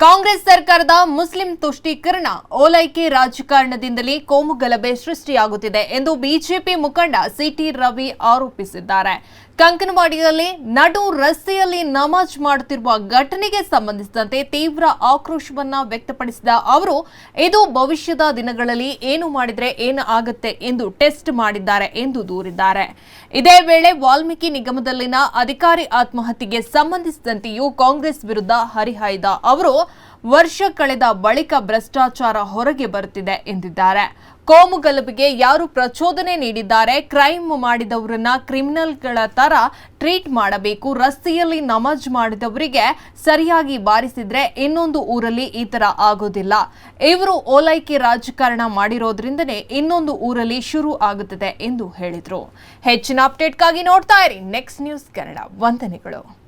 ಕಾಂಗ್ರೆಸ್ ಸರ್ಕಾರದ ಮುಸ್ಲಿಂ ತುಷ್ಟೀಕರಣ ಓಲೈಕೆ ರಾಜಕಾರಣದಿಂದಲೇ ಕೋಮು ಗಲಭೆ ಸೃಷ್ಟಿಯಾಗುತ್ತಿದೆ ಎಂದು ಬಿಜೆಪಿ ಮುಖಂಡ ಸಿಟಿ ರವಿ ಆರೋಪಿಸಿದ್ದಾರೆ. ಕಂಕನವಾಡಿಯಲ್ಲಿ ನಡು ರಸ್ತೆಯಲ್ಲಿ ನಮಾಜ್ ಮಾಡುತ್ತಿರುವ ಘಟನೆಗೆ ಸಂಬಂಧಿಸಿದಂತೆ ತೀವ್ರ ಆಕ್ರೋಶವನ್ನ ವ್ಯಕ್ತಪಡಿಸಿದ ಅವರು, ಇದು ಭವಿಷ್ಯದ ದಿನಗಳಲ್ಲಿ ಏನು ಮಾಡಿದರೆ ಏನು ಆಗುತ್ತೆ ಎಂದು ಟೆಸ್ಟ್ ಮಾಡಿದ್ದಾರೆ ಎಂದು ದೂರಿದ್ದಾರೆ. ಇದೇ ವೇಳೆ ವಾಲ್ಮೀಕಿ ನಿಗಮದಲ್ಲಿನ ಅಧಿಕಾರಿ ಆತ್ಮಹತ್ಯೆಗೆ ಸಂಬಂಧಿಸಿದಂತೆಯೂ ಕಾಂಗ್ರೆಸ್ ವಿರುದ್ಧ ಹರಿಹಾಯ್ದ ಅವರು ವರ್ಷ ಕಳೆದ ಬಳಿಕ ಭ್ರಷ್ಟಾಚಾರ ಹೊರಗೆ ಬರುತ್ತಿದೆ ಎಂದಿದ್ದಾರೆ. ಕೋಮು ಗಲಭೆಗೆ ಯಾರು ಪ್ರಚೋದನೆ ನೀಡಿದ್ದಾರೆ, ಕ್ರೈಮ್ ಮಾಡಿದವರನ್ನ ಕ್ರಿಮಿನಲ್ಗಳ ತರ ಟ್ರೀಟ್ ಮಾಡಬೇಕು, ರಸ್ತೆಯಲ್ಲಿ ನಮಾಜ್ ಮಾಡಿದವರಿಗೆ ಸರಿಯಾಗಿ ಬಾರಿಸಿದ್ರೆ ಇನ್ನೊಂದು ಊರಲ್ಲಿ ಈ ತರ ಆಗೋದಿಲ್ಲ. ಇವರು ಓಲೈಕೆ ರಾಜಕಾರಣ ಮಾಡಿರೋದ್ರಿಂದನೇ ಇನ್ನೊಂದು ಊರಲ್ಲಿ ಶುರು ಆಗುತ್ತದೆ ಎಂದು ಹೇಳಿದ್ರು. ಹೆಚ್ಚಿನ ಅಪ್ಡೇಟ್ಗಾಗಿ ನೋಡ್ತಾ ಇರಿ ನೆಕ್ಸ್ಟ್ ನ್ಯೂಸ್ ಕನ್ನಡ ವಂದನೆಗಳು.